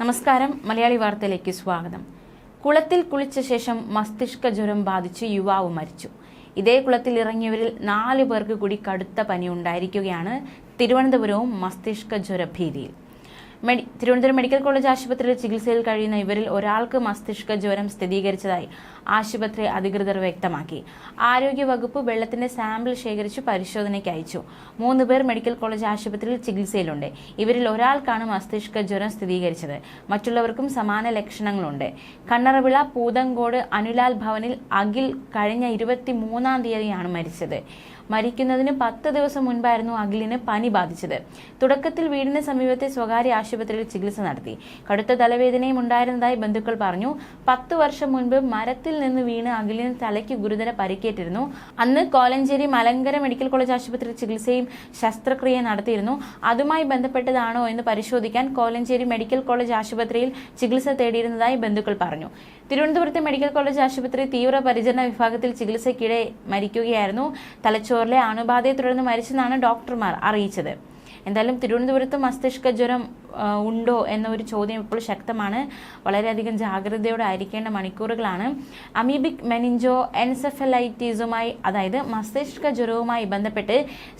നമസ്കാരം. മലയാളി വാർത്തയിലേക്ക് സ്വാഗതം. കുളത്തിൽ കുളിച്ച ശേഷം മസ്തിഷ്ക ജ്വരം ബാധിച്ച് യുവാവ് മരിച്ചു. ഇതേ കുളത്തിൽ ഇറങ്ങിയവരിൽ നാല് പേർക്ക് കൂടി കടുത്ത പനി ഉണ്ടായിരിക്കുകയാണ് തിരുവനന്തപുരവും മസ്തിഷ്ക ജ്വര ഭീതിയിൽ മെഡി തിരുവനന്തപുരം മെഡിക്കൽ കോളേജ് ആശുപത്രിയിൽ ചികിത്സയിൽ കഴിയുന്ന ഇവരിൽ ഒരാൾക്ക് മസ്തിഷ്ക ജ്വരം സ്ഥിരീകരിച്ചതായി ആശുപത്രി അധികൃതർ വ്യക്തമാക്കി. ആരോഗ്യ വകുപ്പ് വെള്ളത്തിന്റെ സാമ്പിൾ ശേഖരിച്ച് പരിശോധനയ്ക്ക് അയച്ചു. മൂന്ന് പേർ മെഡിക്കൽ കോളേജ് ആശുപത്രിയിൽ ചികിത്സയിലുണ്ട്. ഇവരിൽ ഒരാൾക്കാണ് മസ്തിഷ്ക ജ്വരം സ്ഥിരീകരിച്ചത്. മറ്റുള്ളവർക്കും സമാന ലക്ഷണങ്ങളുണ്ട്. കണ്ണറവിള പൂതങ്കോട് അനുലാൽ ഭവനിൽ അഖിൽ കഴിഞ്ഞ ഇരുപത്തി മൂന്നാം തീയതിയാണ് മരിച്ചത്. മരിക്കുന്നതിന് പത്ത് ദിവസം മുൻപായിരുന്നു അഖിലിന് പനി ബാധിച്ചത്. തുടക്കത്തിൽ വീടിന് സമീപത്തെ സ്വകാര്യ ആശുപത്രിയിൽ ചികിത്സ നടത്തി. കടുത്ത തലവേദനയും ഉണ്ടായിരുന്നതായി ബന്ധുക്കൾ പറഞ്ഞു. പത്ത് വർഷം മുൻപ് മരത്തിൽ നിന്ന് വീണ് അഖിലിന് തലയ്ക്ക് ഗുരുതര പരിക്കേറ്റിരുന്നു. അന്ന് കോലഞ്ചേരി മലങ്കര മെഡിക്കൽ കോളേജ് ആശുപത്രിയിൽ ചികിത്സയും ശസ്ത്രക്രിയ നടത്തിയിരുന്നു. അതുമായി ബന്ധപ്പെട്ടതാണോ എന്ന് പരിശോധിക്കാൻ കോലഞ്ചേരി മെഡിക്കൽ കോളേജ് ആശുപത്രിയിൽ ചികിത്സ തേടിയിരുന്നതായി ബന്ധുക്കൾ പറഞ്ഞു. തിരുവനന്തപുരത്തെ മെഡിക്കൽ കോളേജ് ആശുപത്രി തീവ്രപരിചരണ വിഭാഗത്തിൽ ചികിത്സയ്ക്കിടെ മരിക്കുകയായിരുന്നു. തലച്ചോറിലെ അണുബാധയെ തുടർന്ന് മരിച്ചെന്നാണ് ഡോക്ടർമാർ അറിയിച്ചത്. എന്തായാലും തിരുവനന്തപുരത്ത് മസ്തിഷ്ക ജ്വരം ഉണ്ടോ എന്ന ഒരു ചോദ്യം ഇപ്പോൾ ശക്തമാണ്. വളരെയധികം ജാഗ്രതയോടെ ആയിരിക്കേണ്ട മണിക്കൂറുകളാണ്. അമീബിക് മെനിഞ്ചോ എൻസെഫലൈറ്റീസുമായി അതായത് മസ്തിഷ്ക ജ്വരവുമായി ബന്ധപ്പെട്ട്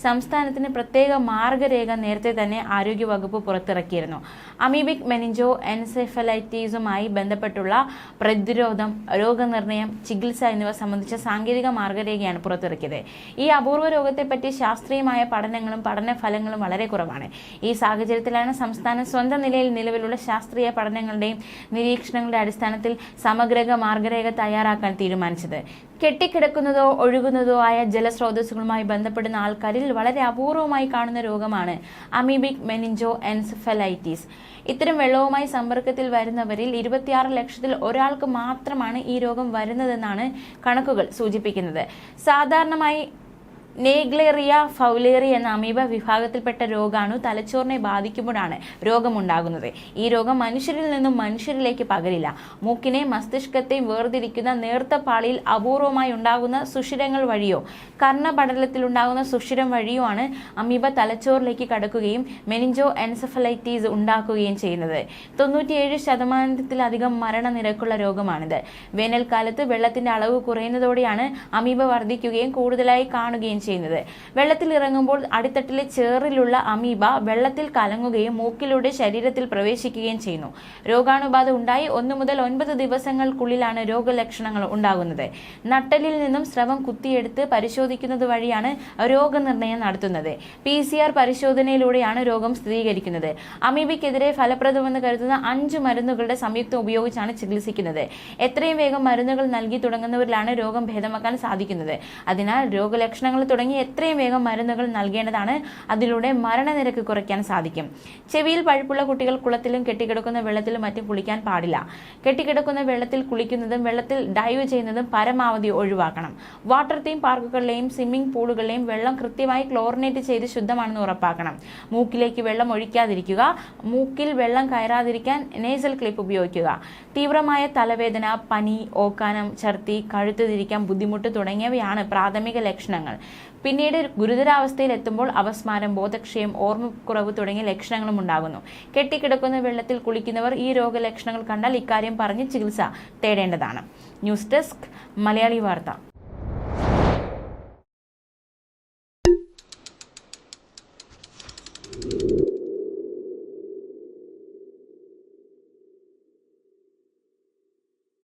സംസ്ഥാനത്തിന് പ്രത്യേക മാർഗരേഖ നേരത്തെ തന്നെ ആരോഗ്യവകുപ്പ് പുറത്തിറക്കിയിരുന്നു. അമീബിക് മെനിഞ്ചോ എൻസെഫലൈറ്റീസുമായി ബന്ധപ്പെട്ടുള്ള പ്രതിരോധം രോഗനിർണയം ചികിത്സ എന്നിവ സംബന്ധിച്ച സാങ്കേതിക മാർഗരേഖയാണ് പുറത്തിറക്കിയത്. ഈ അപൂർവ രോഗത്തെപ്പറ്റി ശാസ്ത്രീയമായ പഠനങ്ങളും പഠന ഫലങ്ങളും വളരെ കുറവാണ്. ഈ സാഹചര്യത്തിലാണ് സംസ്ഥാനം സ്വന്തം നിലയിൽ നിലവിലുള്ള ശാസ്ത്രീയ പഠനങ്ങളുടെയും നിരീക്ഷണങ്ങളുടെ അടിസ്ഥാനത്തിൽ സമഗ്ര മാർഗരേഖ തയ്യാറാക്കാൻ തീരുമാനിച്ചത്. കെട്ടിക്കിടക്കുന്നതോ ഒഴുകുന്നതോ ആയ ജലസ്രോതസ്സുകളുമായി ബന്ധപ്പെടുന്ന ആൾക്കാരിൽ വളരെ അപൂർവമായി കാണുന്ന രോഗമാണ് അമീബിക് മെനിഞ്ചോ എൻസഫലൈറ്റിസ് ഇത്തരം വെള്ളവുമായി സമ്പർക്കത്തിൽ വരുന്നവരിൽ ഇരുപത്തിയാറ് ലക്ഷത്തിൽ ഒരാൾക്ക് മാത്രമാണ് ഈ രോഗം വരുന്നതെന്നാണ് കണക്കുകൾ സൂചിപ്പിക്കുന്നത്. സാധാരണമായി നേഗ്ലേറിയ ഫൗലേറി എന്ന അമീബ വിഭാഗത്തിൽപ്പെട്ട രോഗാണു തലച്ചോറിനെ ബാധിക്കുമ്പോഴാണ് രോഗമുണ്ടാകുന്നത്. ഈ രോഗം മനുഷ്യരിൽ നിന്നും മനുഷ്യരിലേക്ക് പകരില്ല. മൂക്കിനെ മസ്തിഷ്കത്തെയും വേർതിരിക്കുന്ന നേർത്ത പാളിയിൽ അപൂർവമായി ഉണ്ടാകുന്ന സുഷിരങ്ങൾ വഴിയോ കർണപടലത്തിൽ ഉണ്ടാകുന്ന സുഷിരം വഴിയോ ആണ് അമീബ തലച്ചോറിലേക്ക് കടക്കുകയും മെനിഞ്ചോ എൻസഫലൈറ്റീസ് ഉണ്ടാക്കുകയും ചെയ്യുന്നത്. തൊണ്ണൂറ്റിയേഴ് ശതമാനത്തിലധികം മരണനിരക്കുള്ള രോഗമാണിത്. വേനൽക്കാലത്ത് വെള്ളത്തിന്റെ അളവ് കുറയുന്നതോടെയാണ് അമീബ വർദ്ധിക്കുകയും കൂടുതലായി കാണുകയും ചെയ്യുന്നത്. വെള്ളത്തിൽ ഇറങ്ങുമ്പോൾ അടിത്തട്ടിലെ ചേറിലുള്ള അമീബ വെള്ളത്തിൽ കലങ്ങുകയും മൂക്കിലൂടെ ശരീരത്തിൽ പ്രവേശിക്കുകയും ചെയ്യുന്നു. രോഗാണുബാധ ഉണ്ടായി ഒന്നു മുതൽ ഒൻപത് ദിവസങ്ങൾക്കുള്ളിലാണ് രോഗലക്ഷണങ്ങൾ ഉണ്ടാകുന്നത്. നട്ടലിൽ നിന്നും സ്രവം കുത്തിയെടുത്ത് പരിശോധിക്കുന്നത് വഴിയാണ് രോഗനിർണയം നടത്തുന്നത്. പി സി ആർ പരിശോധനയിലൂടെയാണ് രോഗം സ്ഥിരീകരിക്കുന്നത്. അമീബയ്ക്കെതിരെ ഫലപ്രദമെന്ന് കരുതുന്ന അഞ്ച് മരുന്നുകളുടെ സംയുക്തം ഉപയോഗിച്ചാണ് ചികിത്സിക്കുന്നത്. എത്രയും വേഗം മരുന്നുകൾ നൽകി തുടങ്ങുന്നവരിലാണ് രോഗം ഭേദമാക്കാൻ സാധിക്കുന്നത്. അതിനാൽ രോഗലക്ഷണങ്ങൾ തുടങ്ങി എത്രയും വേഗം മരുന്നുകൾ നൽകേണ്ടതാണ്. അതിലൂടെ മരണനിരക്ക് കുറയ്ക്കാൻ സാധിക്കും. ചെവിയിൽ പഴുപ്പുള്ള കുട്ടികൾ കുളത്തിലും കെട്ടിക്കിടക്കുന്ന വെള്ളത്തിലും മറ്റും കുളിക്കാൻ പാടില്ല. കെട്ടിക്കിടക്കുന്ന വെള്ളത്തിൽ കുളിക്കുന്നതും വെള്ളത്തിൽ ഡൈവ് ചെയ്യുന്നതും പരമാവധി ഒഴിവാക്കണം. വാട്ടർ തീം പാർക്കുകളിലെയും സ്വിമ്മിംഗ് പൂളുകളിലെയും വെള്ളം കൃത്യമായി ക്ലോറിനേറ്റ് ചെയ്ത് ശുദ്ധമാണെന്ന് ഉറപ്പാക്കണം. മൂക്കിലേക്ക് വെള്ളം ഒഴിക്കാതിരിക്കുക. മൂക്കിൽ വെള്ളം കയറാതിരിക്കാൻ നേസൽ ക്ലിപ്പ് ഉപയോഗിക്കുക. തീവ്രമായ തലവേദന പനി ഓക്കാനം ഛർദി കഴുത്ത് തിരിക്കാൻ ബുദ്ധിമുട്ട് തുടങ്ങിയവയാണ് പ്രാഥമിക ലക്ഷണങ്ങൾ. പിന്നീട് ഗുരുതരാവസ്ഥയിൽ എത്തുമ്പോൾ അപസ്മാരം ബോധക്ഷയം ഓർമ്മക്കുറവ് തുടങ്ങിയ ലക്ഷണങ്ങളും ഉണ്ടാകുന്നു. കെട്ടിക്കിടക്കുന്ന വെള്ളത്തിൽ കുളിക്കുന്നവർ ഈ രോഗലക്ഷണങ്ങൾ കണ്ടാൽ ഇക്കാര്യം പറഞ്ഞ് ചികിത്സ തേടേണ്ടതാണ്. ന്യൂസ് ഡെസ്ക് മലയാളി വാർത്ത.